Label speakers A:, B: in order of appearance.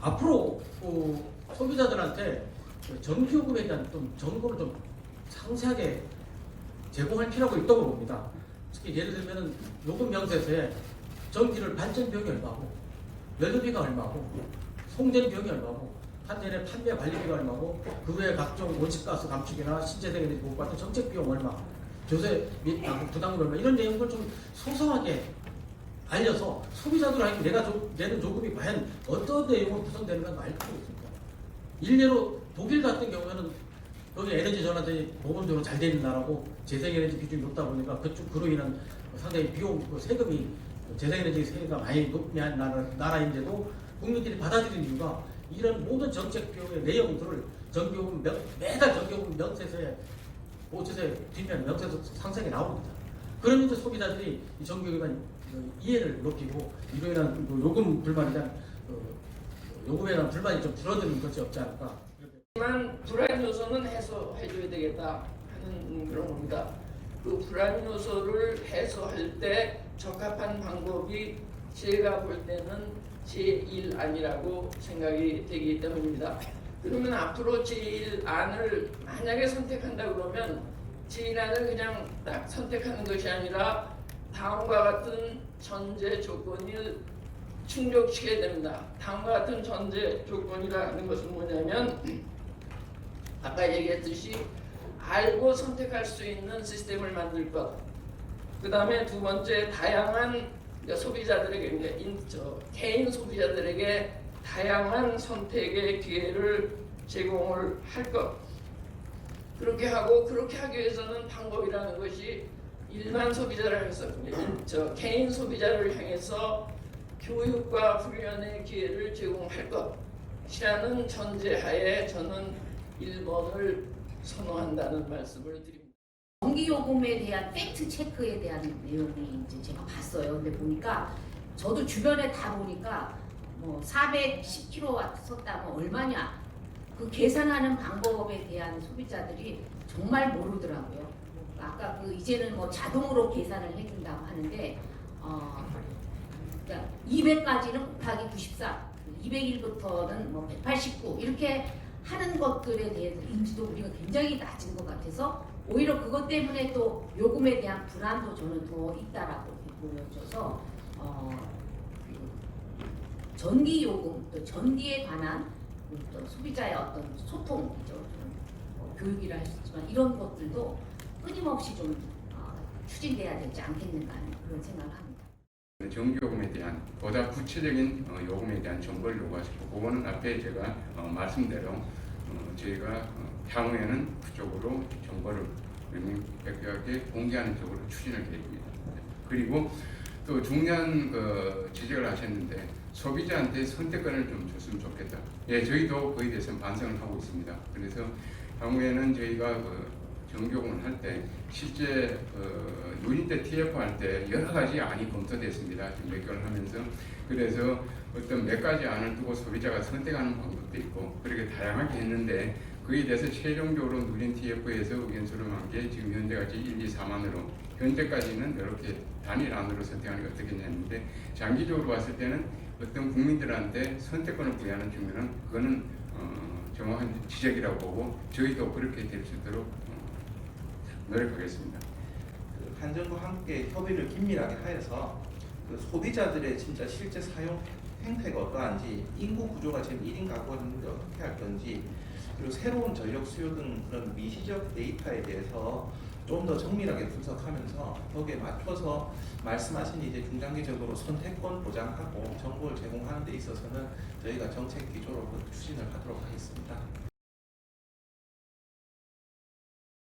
A: 앞으로 그 소비자들한테 그 전기요금에 대한 좀 정보를 좀 상세하게 제공할 필요가 있다고 봅니다. 특히 예를 들면은 요금 명세서에 전기를 발전 비용이 얼마고 연료비가 얼마고 송전 비용이 얼마고 한전의 판매 관리비가 얼마고 그 외에 각종 온실가스 감축이나 신재생 에너지 보호 같은 정책 비용 얼마 조세 및 부담금 얼마 이런 내용을 좀 소소하게 알려서 소비자들한테 내가 조- 내는 조금이 과연 어떤 내용으로 구성되는가 알 필요가 있습니다. 일례로 독일 같은 경우에는 여기 에너지 전환이 모범적으로 잘 되는 나라고 재생에너지 비중이 높다 보니까 그쪽 그로 인한 상당히 비용 그 세금이 재생에너지 세가 많이 높냐 나라, 나라인데도 국민들이 받아들이는 이유가 이런 모든 정책 비용의 내용들을 전기요금 명, 매달 전기요금 명세서에 보조세 뒷면 명세서 상세하게 나옵니다. 그러면 이제 소비자들이 그 이해를 높이고 이로 인한 그 요금 대한 그 요금에 대한 불만이 좀 줄어드는 것이 없지 않을까.
B: 하지만 불안 요소는 해소해줘야 되겠다 하는 그런 겁니다. 그 불안 요소를 해소할 때 적합한 방법이 제가 볼 때는 제1 안이라고 생각이 되기 때문입니다. 그러면 앞으로 제1 안을 만약에 선택한다 그러면 제1 안을 그냥 딱 선택하는 것이 아니라 다음과 같은 전제 조건을 충족시켜야 됩니다. 다음과 같은 전제 조건이라는 것은 뭐냐면 아까 얘기했듯이 알고 선택할 수 있는 시스템을 만들 것. 그 다음에 두 번째 다양한 소비자들에게 인, 저, 개인 소비자들에게 다양한 선택의 기회를 제공을 할 것. 그렇게 하고 그렇게 하기 위해서는 방법이라는 것이 일반 소비자를 향해서 인- 저 개인 소비자를 향해서 교육과 훈련의 기회를 제공할 것이라는 전제하에 저는 1번을 선호한다는 말씀을 드립니다.
C: 전기 요금에 대한 팩트 체크에 대한 내용이 이제 제가 봤어요. 근데 보니까 저도 주변에 다 보니까 뭐 410kW 썼다면 얼마냐 그 계산하는 방법에 대한 소비자들이 정말 모르더라고요. 아까 그 이제는 뭐 자동으로 계산을 해준다고 하는데 어, 그러니까 200까지는 곱하기 94, 201부터는 뭐 189 이렇게 하는 것들에 대해서 인지도 우리가 굉장히 낮은 것 같아서 오히려 그것 때문에 또 요금에 대한 불안도 저는 더 있다라고 보여져서 어, 그 전기 요금 또 전기에 관한 그또 소비자의 어떤 소통이죠. 좀, 어, 교육이라 할 수 있지만 이런 것들도 끊임없이 좀 어, 추진돼야 되지 않겠는가 하는 그런 생각을 합니다.
D: 전기요금에 대한 보다 구체적인 어, 요금에 대한 정보를 요구하시고 그거는 앞에 제가 어, 말씀대로 어, 저희가 어, 향후에는 그쪽으로 정보를 명명백백하게 공개하는 쪽으로 추진할 계획입니다. 그리고 또 중요한 그 지적을 하셨는데 소비자한테 선택권을 좀 줬으면 좋겠다. 예, 저희도 그에 대해서 반성을 하고 있습니다. 그래서 향후에는 저희가 그 전교금을 할 때 실제 그 유인대 TF 할 때 여러 가지 안이 검토됐습니다. 지금 몇 개월 하면서 그래서 어떤 몇 가지 안을 두고 소비자가 선택하는 방법도 있고 그렇게 다양하게 했는데 그에 대해서 최종적으로 누린 TF에서 의견 수렴한 게 지금 현재까지 1, 2, 4만으로 현재까지는 이렇게 단일 안으로 선택하는 게 어떻겠냐 했는데 장기적으로 봤을 때는 어떤 국민들한테 선택권을 부여하는 측면은 그거는 어, 정확한 지적이라고 보고 저희도 그렇게 될 수 있도록 어, 노력하겠습니다.
E: 그 한전과 함께 협의를 긴밀하게 하여서 그 소비자들의 진짜 실제 사용 행태가 어떠한지 인구 구조가 지금 1인 가구가 있는데 어떻게 할 건지 그리고 새로운 전력 수요 등 그런 미시적 데이터에 대해서 좀 더 정밀하게 분석하면서 거기에 맞춰서 말씀하신 이제 중장기적으로 선택권 보장하고 정보를 제공하는 데 있어서는 저희가 정책 기조로 그 추진을 하도록 하겠습니다.